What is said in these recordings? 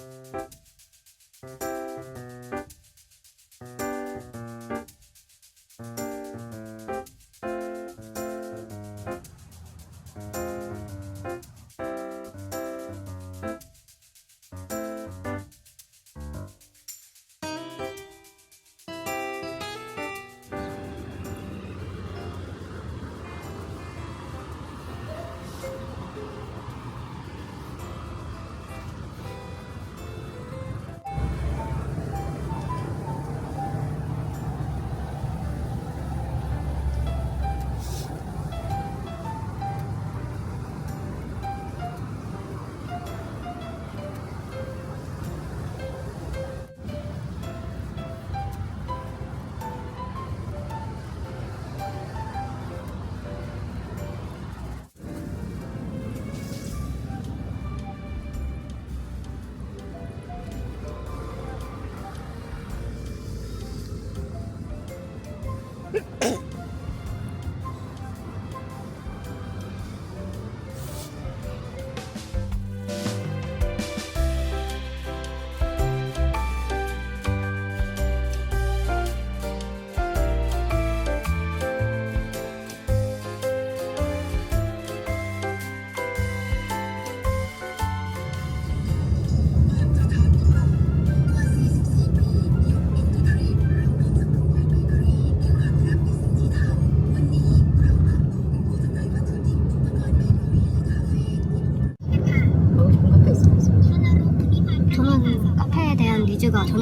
저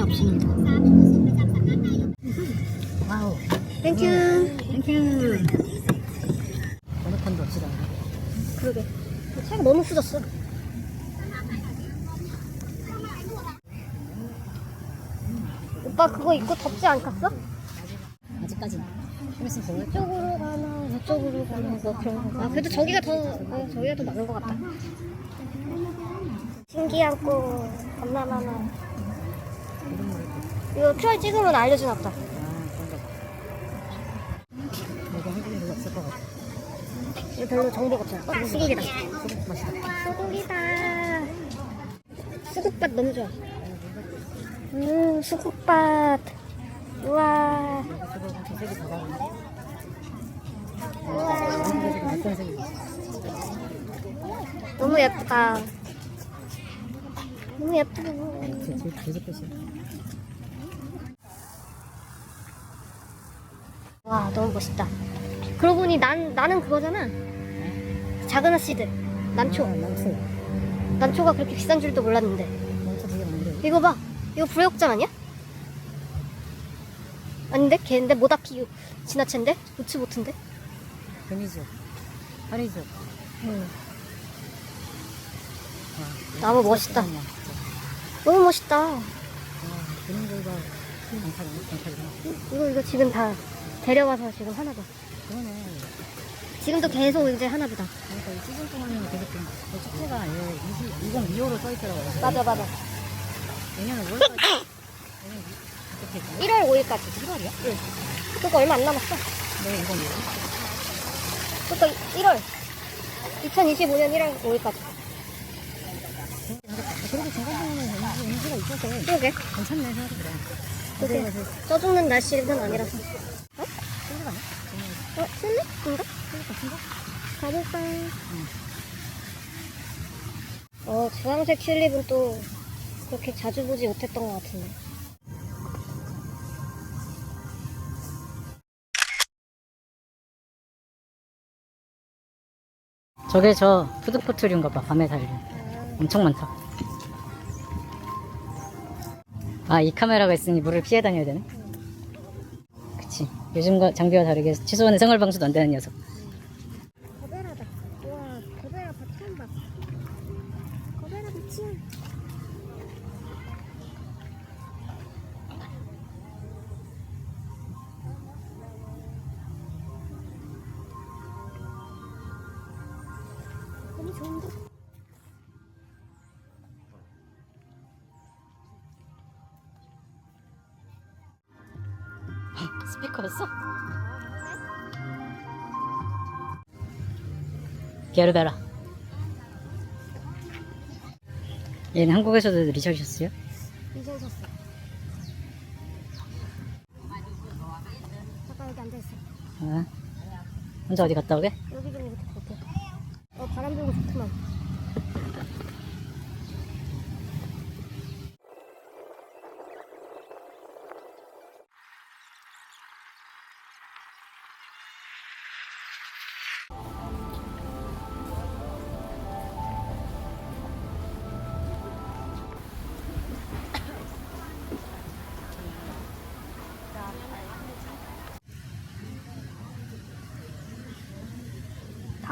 없습니다. 와우. 땡큐. 땡큐. 어느 판도 없이 다 그러게. 차가 너무 후졌어. 오빠 그거 입고 덥지 않겠어? 아직까지. 이쪽으로 가나 저쪽으로 가나 뭐 그런 거. 아 그래도 저기가 더 어, 저기가 더 많은 것 같다. 신기하고 겁나 많아. 이거 QR 찍으면 알려주나 보다. 별로 정보가 없잖아. 어, 수국이다. 소금 맛이다. 수국이다. 수국밭 너무 좋아. 음, 수국밭. 우와. 우와. 너무 예쁘다. 너무 끝이 와, 너무 멋있다. 그러고 보니 난, 나는 그거잖아. 작은 아씨들. 난초. 아, 난초. 난초가 그렇게 비싼 줄도 몰랐는데. 난초 되게 많은데. 이거 봐. 이거 불역장 아니야? 아닌데? 걔인데? 모다피 지나친데? 우츠 보트인데? 금이죠. 파리죠. 응. 와, 나무 멋있다. 너무 멋있다. 와, 그런 거가 많다네. 많다네. 이거, 이거 지금 다 데려와서 지금 하나 봐. 그러네. 지금도 계속 이제 하나 보다. 그러니까 이 시즌 동안은 계속 좀, 그 축제가 2025로 써 있더라고요. 맞아, 맞아. 내년은 5월까지. 내년 어떻게 했지? 1월 5일까지. 1월이야? 응. 그거 얼마 안 남았어. 네, 이건 뭐지? 그러니까 1월. 2025년 1월 5일까지. 그래도 중간중간에 연주가 있어서 그러게. 괜찮네 생각보다. 그게 그래서 쪄 죽는 날씨는 아니라서. 끌려가네? 어, 실내? 뭔가? 같은가? 가볼까? 어, 주황색 튤립은 또 그렇게 자주 보지 못했던 것 같은데. 저게 저 푸드포트류인가 봐 밤에 달려 엄청 많다 아 이 카메라가 있으니 물을 피해 다녀야 되네 그치 요즘과 장비와 다르게 최소한의 생활 방수도 안 되는 녀석 거베라다. 우와, 거베라 밭 처음 봐. 거베라 밭이야. 너무 좋은데? 스피커였어? 게르베라 얘는 한국에서도 리셔셨어요? 이제 샀어. 잠깐 여기 앉아있어. 아. 혼자 어디 갔다 오게? 여기 좀 이렇게 볼게. 어, 바람 불고 좋구만.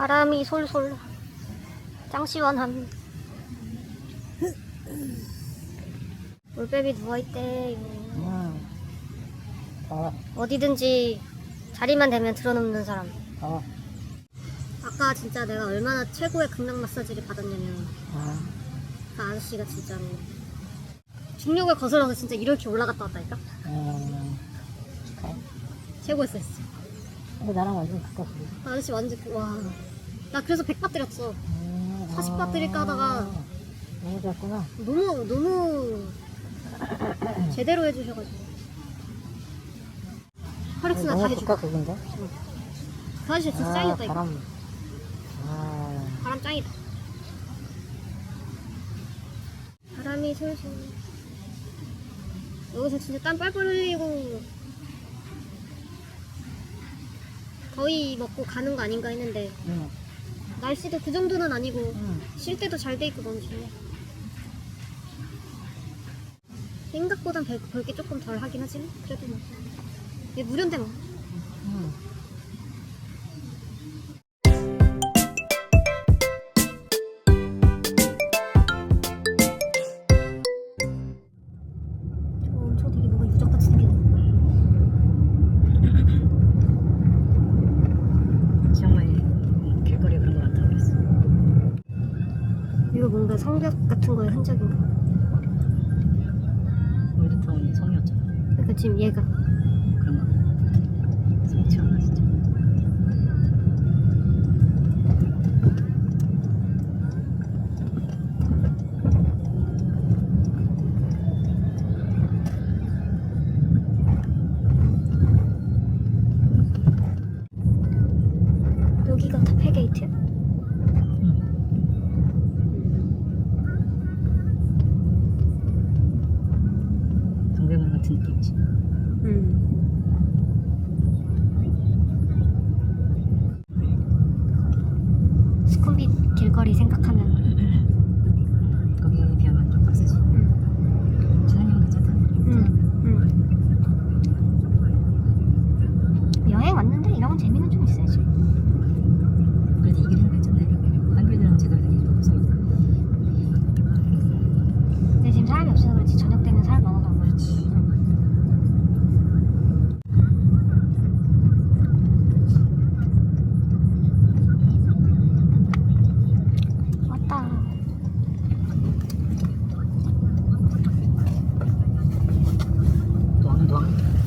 바람이 솔솔 짱 시원함 올빼미 누워있대 음. 어, 어디든지 자리만 되면 들어눕는 사람 어. 아까 진짜 내가 얼마나 최고의 극락 마사지를 받았냐면 아. 그 아저씨가 진짜로 중력을 거슬러서 진짜 이렇게 올라갔다 왔다니까 음. 그래. 최고였어 근데 나랑 완전. 그 아저씨 완전 그- 와 나 그래서 100바 때렸어. 음, 40바 때릴까 하다가 너무 좋았구나. 너무 너무 제대로 해주셔가지고. 혈액순환 다 너무 해주고. 극과 극인데? 그 아저씨 진짜 아, 짱이었다 이거. 바람. 아, 바람 짱이다. 바람이 솔솔. 여기서 진짜 땀 뻘뻘 흘리고 거의 먹고 가는 거 아닌가 했는데. 응, 날씨도 그 정도는 아니고 응. 쉴 때도 잘 돼 있고 너무 좋네 생각보단 볼게 조금 덜 하긴 하지만 그래도 뭐 이게 무료인데 뭐 응. 올드타운이 성이었잖아. 그러니까 지금 얘가 그런 거. 성치 않아, 진짜. 여기가 다 폐게이트야? 응. 동대문 같은 느낌이지. 음. 스쿨빗 길거리 생각하면 거기에 비하면 좀 빡세지. 음. 주사님은 괜찮다. 여행 왔는데 이런 재미는 좀 있어야지 Bye-bye.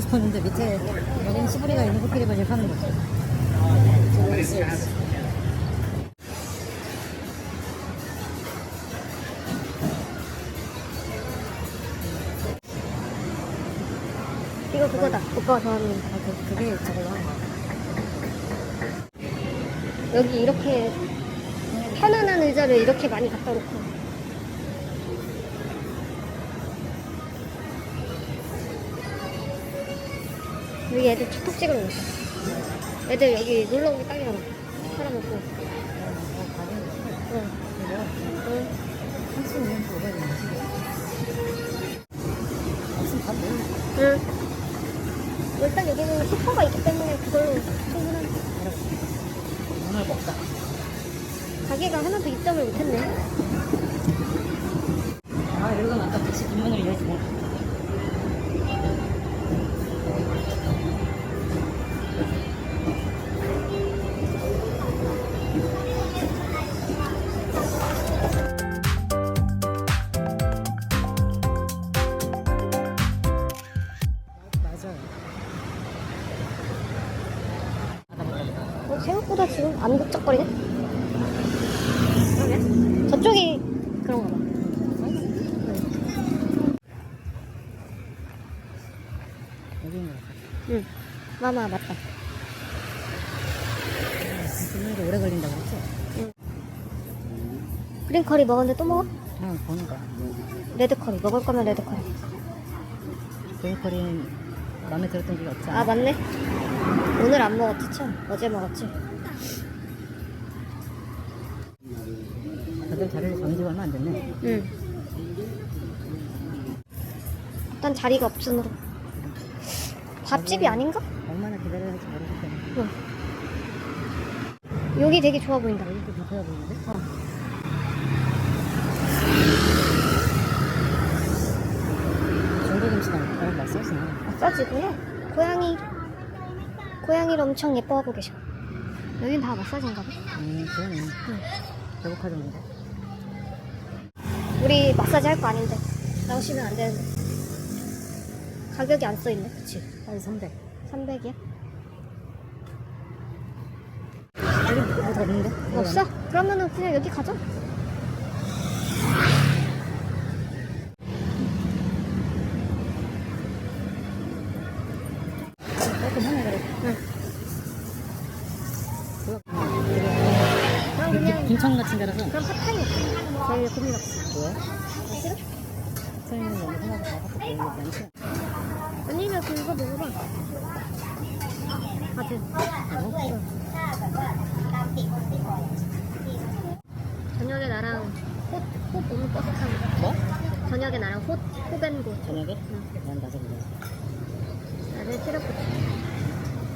먹고 싶었는데 밑에 여기는 시부리가 있는 코끼리 바지를 파는 거지. 이거 그거다. 오빠가 좋아하는 거. 아, 그, 그게 저걸로 하는 거야. 여기 이렇게 편안한 의자를 이렇게 많이 갖다 놓고. 여기 애들 툭툭 찍으러 오니까. 애들 여기 놀러 오기 딱이잖아. 사람 없고. 응. 응. 응. 일단 여기는 소파가 있기 때문에 그걸로 충분한. 오늘 먹자. 가게가 하나도 입점을 못했네. 아, 이러고 아까 같이 뒷문을 열지 뭐. 안 북적거리네? 그러게. 저쪽이 그런가 봐. 여기 있는 거 같아. 응. 마마, 맞다. 듣는 게 오래 걸린다고 했지? 그린 커리 먹었는데 또 먹어? 응, 보는 거야. 레드 커리. 먹을 거면 레드 커리. 베이커리는 마음에 들었던 게 없잖아. 아, 맞네. 오늘 안 먹었지, 참. 어제 먹었지. 다들 자리를 정지 얼마 안 됐네. 응. 일단 자리가 없으므로. 밥집이 아닌가? 얼마나 기다려야 할지 때문에. 응. 여기 되게 좋아 보인다. 이렇게 불편해 보이는데? 어. 중국음식 안 맛있어? 마사지구나. 고양이. 고양이를 엄청 예뻐하고 계셔. 여긴 다 마사지인가 봐. 음, 그러네. 배고파졌는데. 우리 마사지 할 거 아닌데. 나오시면 안 되는데. 가격이 안 써있네. 그치? 빨리 300. 300이야? 여기 뭐더 없는데? 없어? 그러면은 그냥 여기 가자. 깔끔하네, 그래. 응. 그거, 그럼 그냥, 김천 같은 데라서. 그럼 팟타이 먹자. 제일 고민 없어. 뭐야? 아, 싫어? 선생님은 너무 생각보다 아깝게 보이는 게 아니지? 아니면 그거 먹어봐. 가든. 저녁에 나랑 호, 호 보는 버스 타는 거. 뭐? 저녁에 나랑 호, 호벤고. 저녁에? 응. 난 나서 그래. 나를 체력고.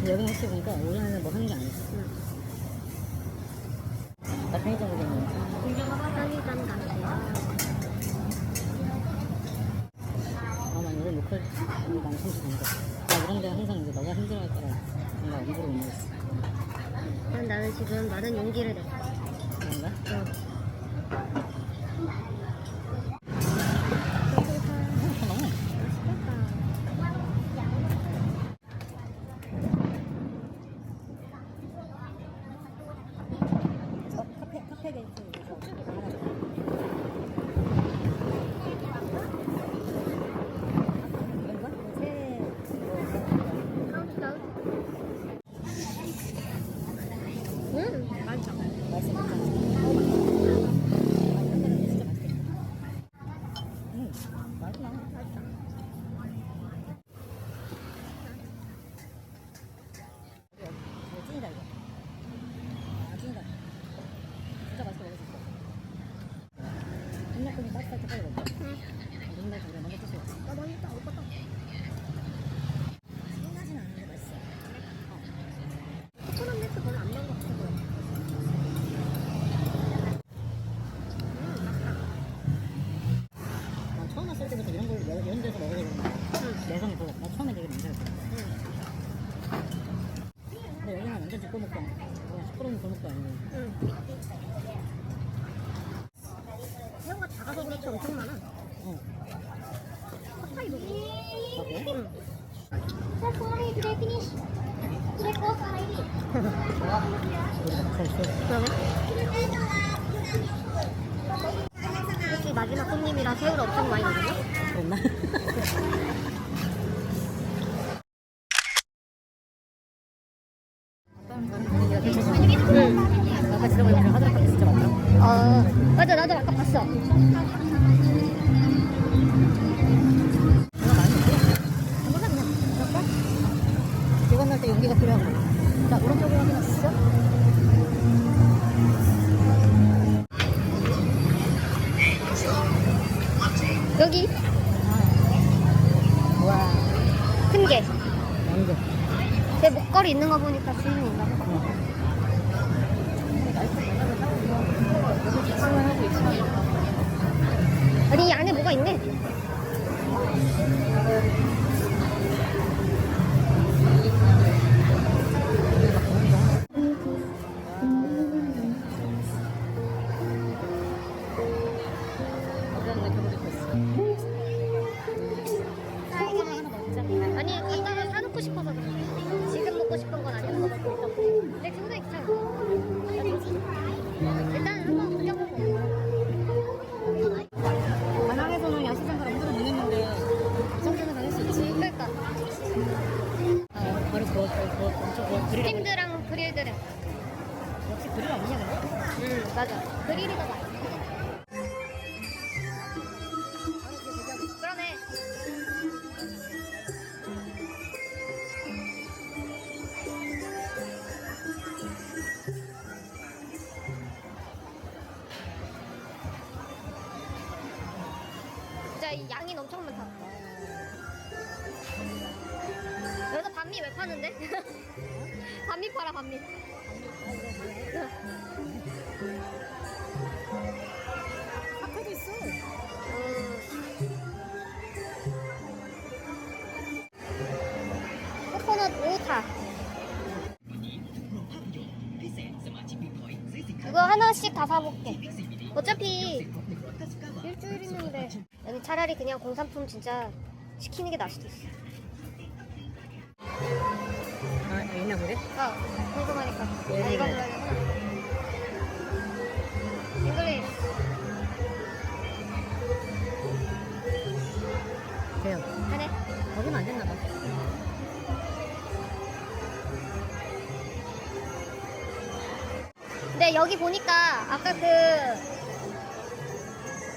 여기 혹시 보니까 오전에는 뭐 하는 게 아니야. 응. 나 편의점 가게 있는데. 편의점 가세요. 아, 난 이런 로컬 많이 참좋은데 나 이런 데 항상 이제 너가 힘들어할 거라 뭔가 일부러 못 먹었어. 그럼 나는 지금 많은 용기를 냈어. 그런가? 어. 高いのか。うん 그러네. 마지막 손님이라 새우를 엄청 많이 넣었나? 여기 와, 큰 게. 완전. 제 목걸이 있는 거 보니까 있나 봐. 아니, 이 안에 뭐가 있네. 근데 반미 왜 파는데? 반미 팔아 반미. 카페도 있어. 코코넛 오타. 그거 하나씩 다 사볼게. 어차피 일주일 있는데 여기 차라리 그냥 공산품 진짜 시키는 게 나을 수도 있어. 아, 있나 보네? 어, 궁금하니까. 아, 예. 이거 불러야겠구나. 잉글리시. 돼요. 하네. 거기는 안 됐나 봐. 근데 여기 보니까 아까 그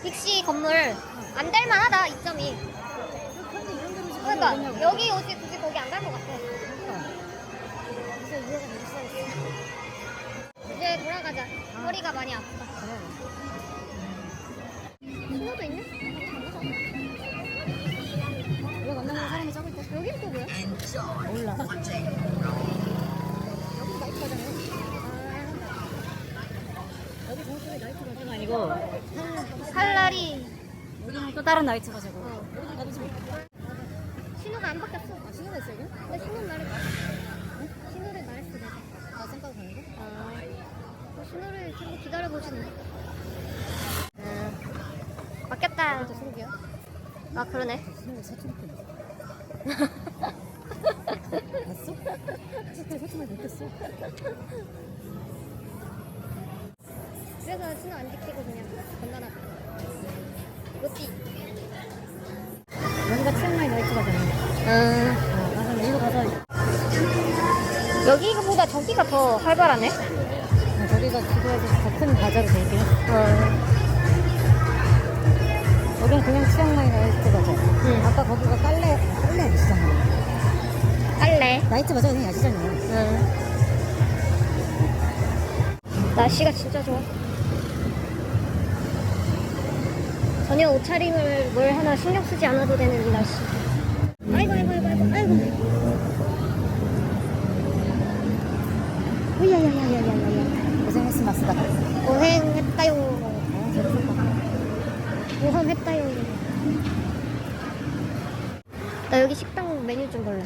빅시 건물 안 이런 데로 지금 그러니까 여기 오지 허리가 많이 아프다. 신호도 있네? 이거 만나는 사람이 적을 때 여기는 또 뭐야? 몰라. 여기 나이트 가잖아요. 여기 정수리 나이트 가자가 아니고 살라리. 또 다른 나이트 가자고. 어. 신호가 안 바뀌었어. 아, 신호가 있어? 근데 신호를 말했어. 신호를 말했어 내가. 아, 쌤까지 가는 거? 아, 어, 신호를 계속 기다려보시네. 음, 바뀌었다. 저 신기야? 아, 그러네. 편. 봤어? 진짜. 그래서 신호 안 지키고 그냥 건너나. 로띠. 여기가 치앙마이 나이트 가잖아. 음, 아, 가서 여기로 가서 여기보다 저기가 더 활발하네. 아, 저기가 기도에서 더 큰 바자로 돼 있긴 해. 어, 여긴 그냥 치앙마이 나이트 가자. 응. 아까 거기가 깔레, 깔레 야시장이야. 깔래. 나이트 맞아, 그냥 야시장이야. 응. 날씨가 진짜 좋아. 전혀 옷차림을 뭘 하나 신경 쓰지 않아도 되는 이 날씨. 아이고, 아이고, 아이고, 아이고, 아이고. 으야야야야야야야. 고생했어, 마스다. 재밌었다. 모험했다요. 나 여기 식당 메뉴 좀 볼래.